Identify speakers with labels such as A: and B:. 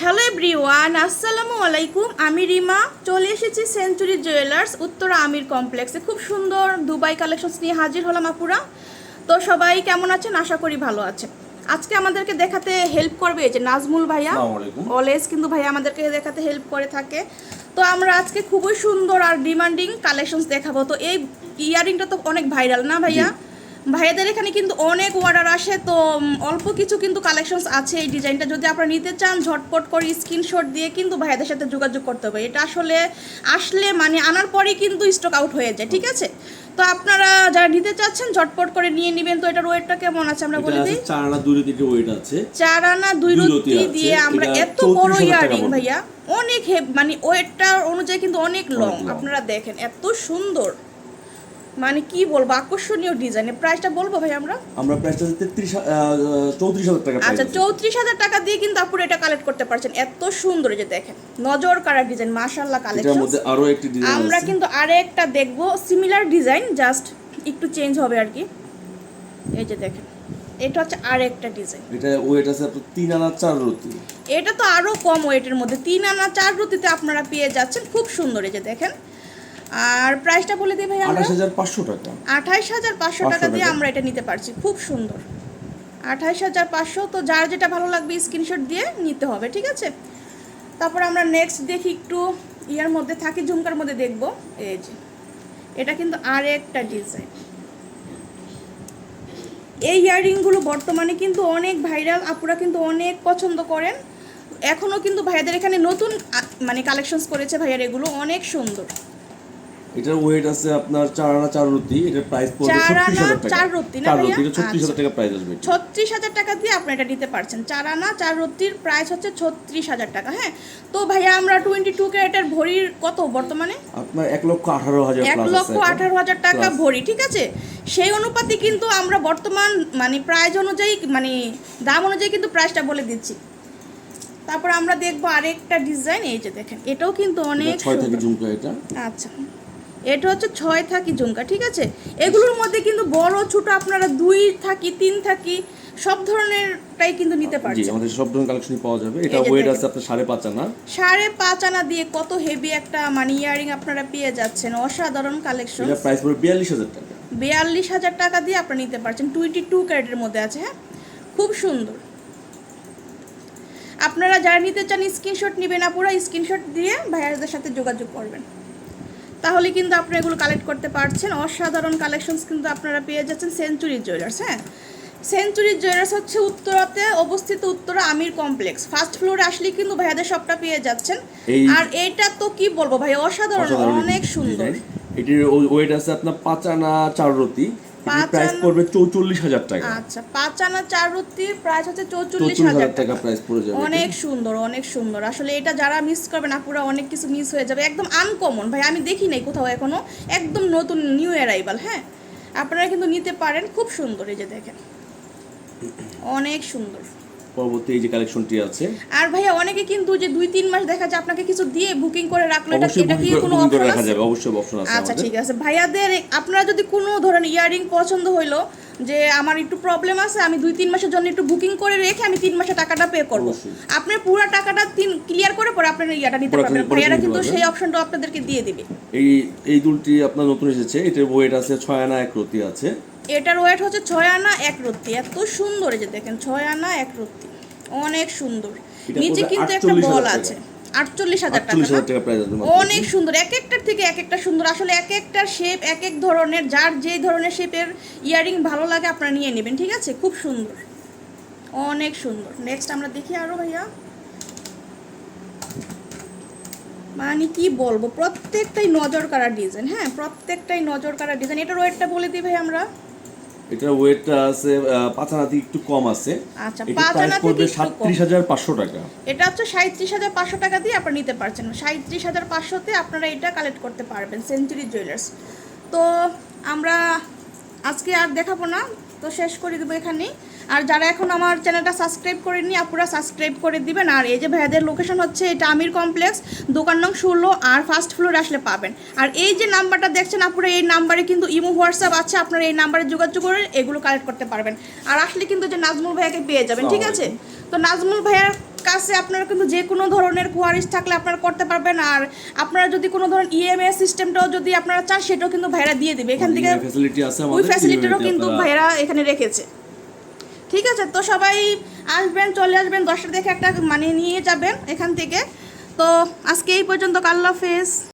A: Hello everyone আসসালামু আলাইকুম আমি রিমা। চলে এসেছি সেঞ্চুরি জুয়েলার্স উত্তরা আমির কমপ্লেক্সে খুব সুন্দর দুবাই কালেকশনস নিয়ে হাজির হলাম আপুরা। তো সবাই কেমন আছেন? আশা করি ভালো আছে আজকে আমাদেরকে দেখাতে হেল্প করবে যে নাজমুল ভাইয়া। অলওয়েজ কিন্তু ভাইয়া আমাদেরকে দেখাতে হেল্প করে থাকে। তো আমরা আজকে খুবই সুন্দর আর ডিমান্ডিং কালেকশনস দেখাবো। তো এই ইয়ারিংটা তো অনেক ভাইরাল না ভাইয়া? ভাইয়াদের এখানে কিন্তু অনেক অর্ডার আসে তো অল্প কিছু কিন্তু কালেকশনস আছে এই ডিজাইনটা যদি আপনারা নিতে চান ঝটপট করে স্ক্রিনশট দিয়ে কিন্তু ভাইয়াদের সাথে যোগাযোগ করতে হবে। এটা আসলে আসলে মানে আনার পরেই কিন্তু স্টক আউট হয়ে যায় ঠিক আছে? তো আপনারা যারা নিতে চাচ্ছেন ঝটপট করে নিয়ে নেবেন। তো এটার ওয়েটটা কেমন আছে আমরা বলে দিই?
B: চার আনা দুই থেকে ওয়েট আছে।
A: চার আনা দুই
B: রতি
A: দিয়ে আমরা এত বড় ইয়ারিং ভাইয়া। অনেক হেভ মানে ওয়েটটার অনুযায়ী কিন্তু অনেক লং আপনারা দেখেন এত সুন্দর। মানে কি বলব আকর্ষণীয় ডিজাইনের প্রাইসটা বলব ভাই আমরা?
B: আমরা প্রাইসটা তেত্রিশ চৌত্রিশ হাজার টাকা
A: আচ্ছা চৌত্রিশ হাজার টাকা দিয়ে কিন্তু আপুরা এটা কালেক্ট করতে পারছেন। এত সুন্দর যে দেখেন নজর কারা ডিজাইন মাশাল্লাহ
B: এটার
A: কালেকশন
B: মধ্যে আরও একটি ডিজাইন
A: আমরা কিন্তু আরেকটা দেখব সিমিলার ডিজাইন জাস্ট একটু চেঞ্জ হবে আর কি। এই যে দেখেন এটা হচ্ছে আরেকটা ডিজাইন
B: এটা ওয়েট আছে আপনার তিন আনা চার রতি
A: এটা তো আরও কম ওয়েটের মধ্যে। তিন আনা চার রুটিতে আপনারা পেয়ে যাচ্ছেন খুব সুন্দর এই যে দেখেন। আর প্রাইসটা বলে দিই ভাই
B: আঠাশ হাজার পাঁচশো টাকা।
A: আঠাইশ হাজার পাঁচশো টাকা দিয়ে আমরা এটা নিতে পারছি। খুব সুন্দর। আঠাইশ হাজার পাঁচশো তো যার যেটা ভালো লাগবে স্ক্রিনশট দিয়ে নিতে হবে ঠিক আছে? তারপর আমরা নেক্সট দেখি একটু ইয়ার মধ্যে থাকি ঝুমকার মধ্যে দেখব। এই যে এটা কিন্তু আর একটা ডিজাইন এই ইয়াররিংগুলো বর্তমানে কিন্তু অনেক ভাইরাল আপুরা কিন্তু অনেক পছন্দ করেন। এখনও কিন্তু ভাইয়াদের এখানে নতুন মানে কালেকশনস করেছে ভাইয়ার এগুলো অনেক সুন্দর।
B: এটার ওয়েট আছে আপনার চার আনা চার রতি এটার প্রাইস পড়বে
A: চার আনা রতি না ভাইয়া?
B: এটা ছত্রিশ হাজার
A: আচ্ছা।
B: টাকা প্রাইস আসবে।
A: ছত্রিশ হাজার টাকা দিয়ে আপনি এটা নিতে পারছেন। চার আনা চার রত্তির প্রাইস হচ্ছে ছত্রিশ হাজার টাকা হ্যাঁ? তো ভাইয়া আমরা টোয়েন্টি টু ক্যারেটের ভরির কত বর্তমানে?
B: আপনার এক লক্ষ আঠারো হাজার
A: এক লক্ষ আঠারো হাজার টাকা ভরি ঠিক আছে? সেই অনুপাতে কিন্তু আমরা বর্তমান মানে প্রাইস অনুযায়ী মানে দাম অনুযায়ী কিন্তু প্রাইসটা বলে দিচ্ছি। তারপর আমরা দেখব আরেকটা ডিজাইন এই যে দেখেন এটাও কিন্তু অনেক
B: ছয় থেকে। ঝুমকা এটা।
A: আচ্ছা। এটা হচ্ছে ছয় থাকি ঝুমকা ঠিক আছে? এগুলোর মধ্যে কিন্তু বড় ছোট আপনারা দুই থাকি তিন থাকি সব ধরনেরটাই কিন্তু নিতে
B: জি
A: পারছেন।
B: আমাদের সব ধরনের কালেকশনই পাওয়া যাবে। এটা ওয়েট আছে আপনার সাড়ে পাঁচ আনা।
A: সাড়ে পাঁচ আনা দিয়ে কত হেভি একটা মানে ইয়ারিং আপনারা পেয়ে যাচ্ছেন। অসাধারণ কালেকশন
B: এটা প্রাইস পড়বে বিয়াল্লিশ হাজার টাকা।
A: বিয়াল্লিশ হাজার টাকা দিয়ে আপনারা নিতে পারছেন। টোয়েন্টি টু ক্যারেটের মধ্যে আছে হ্যাঁ? খুব সুন্দর। আপনারা যারা নিতে চান স্ক্রিনশট নেবেন আপুরা স্ক্রিনশট দিয়ে ভাইয়ারদের সাথে যোগাযোগ করবেন। তাহলে কিন্তু আপনারা এগুলো কালেক্ট করতে পারছেন। অসাধারণ কালেকশনস কিন্তু আপনারা পেয়ে যাচ্ছেন সেঞ্চুরি জুয়েলার্স হ্যাঁ? সেঞ্চুরি জুয়েলার্স হচ্ছে উত্তরাতে অবস্থিত উত্তরা আমির কমপ্লেক্স ফার্স্ট ফ্লোরে আসলে কিন্তু ভাইয়াদের সবটা পেয়ে যাচ্ছেন। আর এটা তো কি বলব ভাই অসাধারণ অনেক সুন্দর।
B: এটির ওয়েট আছে আপনার পাঁচ আনা চার রতি। প্রাইস পড়বে চৌচল্লিশ হাজার টাকা।
A: আচ্ছা পাঁচ আনা চার রুটি প্রাইস হচ্ছে চৌচল্লিশ হাজার টাকা।
B: প্রাইস পড়ে যাবে
A: অনেক সুন্দর অনেক সুন্দর। আসলে এটা যারা মিস করবে না পুরো অনেক কিছু মিস হয়ে যাবে। একদম আনকমন ভাই আমি দেখি নাই কোথাও এখনও। একদম নতুন নিউ অ্যারাইভাল হ্যাঁ? আপনারা কিন্তু নিতে পারেন। খুব সুন্দর এই যে দেখেন। অনেক সুন্দর।
B: পরবর্তী এই যে কালেকশনটি আছে।
A: আর ভাইয়া অনেকে কিন্তু যে দুই তিন মাস দেখা যায় আপনাকে কিছু দিয়ে বুকিং করে রাখল এটা এটা কি কোনো অপশন
B: রাখা যাবে অবশ্যই অপশন আছে
A: আচ্ছা ঠিক আছে। ভাইয়াদের আপনারা যদি কোনো ধরনের ইয়ারিং পছন্দ হইল যে আমার একটু প্রবলেম আছে আমি দুই তিন মাসের জন্য একটু বুকিং করে রেখে আমি তিন মাসে টাকাটা পে করব। আপনি পুরো টাকাটা তিন ক্লিয়ার করে পরে আপনার ইয়াটা নিতে
B: পরে
A: পারবেন। ভাইয়ারা কিন্তু সেই অপশনটা আপনাদেরকে দিয়ে দিবে।
B: এই এই দুলটি আপনার নতুন এসেছে এটার ওয়েট আছে ছয় আনা এক রতি আছে।
A: এটার ওয়েট হচ্ছে ছয় আনা এক রত্তি। এত সুন্দর এই যে দেখেন ছয় আনা এক রত্তি। অনেক সুন্দর। নিচে কিন্তু একটা বল আছে। আটচল্লিশ হাজার টাকা অনেক সুন্দর। এক একটার থেকে এক একটা সুন্দর। আসলে এক একটার শেপ এক এক ধরনের যার যেই ধরনের শেপের ইয়ারিং ভালো লাগে আপনারা নিয়ে নেবেন ঠিক আছে? খুব সুন্দর। অনেক সুন্দর। নেক্সট আমরা দেখি আরও ভাইয়া। মানে কি বলব? প্রত্যেকটাই নজর কাড়া ডিজাইন হ্যাঁ? প্রত্যেকটাই নজর কাড়া ডিজাইন এটার ওয়েটটা বলে দিই ভাই আমরা।
B: এটার ওয়েটটা আছে আহ, পাঁচ আনা থেকে একটু কম আছে।
A: আচ্ছা, পাঁচানাতি
B: পড়বে হাজার পাঁচশো টাকা।
A: এটা হচ্ছে সাঁত্রিশ হাজার পাঁচশো টাকা দিয়ে আপনি নিতে পারছেন। সাঁত্রিশ হাজার পাঁচশোতে আপনারা এটা কালেক্ট করতে পারবেন সেঞ্চুরি জুয়েলার্স তো আমরা আজকে আর দেখাবো না তো শেষ করে দেবো এখানেই। আর যারা এখন আমার চ্যানেলটা সাবস্ক্রাইব করেননি আপুরা সাবস্ক্রাইব করে দিবেন। আর এই যে ভাইয়াদের লোকেশন হচ্ছে এটা আমির কমপ্লেক্স দোকান নং ষোলো আর ফার্স্ট ফ্লোরে আসলে পাবেন। আর এই যে নাম্বারটা দেখছেন আপুরা এই নাম্বারে কিন্তু ইমো হোয়াটসঅ্যাপ আছে আপনারা এই নাম্বারে যোগাযোগ করে এগুলো কালেক্ট করতে পারবেন। আর আসলে কিন্তু যে নাজমুল ভাইয়াকে পেয়ে যাবেন ঠিক আছে? তো নাজমুল ভাইয়ার কাছে আপনারা কিন্তু যে কোনো ধরনের কোয়ারিজ থাকলে আপনারা করতে পারবেন। আর আপনারা যদি কোনো ধরনের E ইএমআই সিস্টেমটাও যদি আপনারা চান সেটাও কিন্তু ভাইরা দিয়ে দিবে। এখান থেকে ওই
B: আমাদের
A: ফ্যাসিলিটিরও কিন্তু ভাইরা এখানে রেখেছে। ঠিক আছে, তো সবাই আসবেন, চলে আসবেন, দশটা দেখে একটা মানে নিয়ে যাবেন এখান থেকে। তো আজকে এই পর্যন্ত কাল্লা হাফেজ।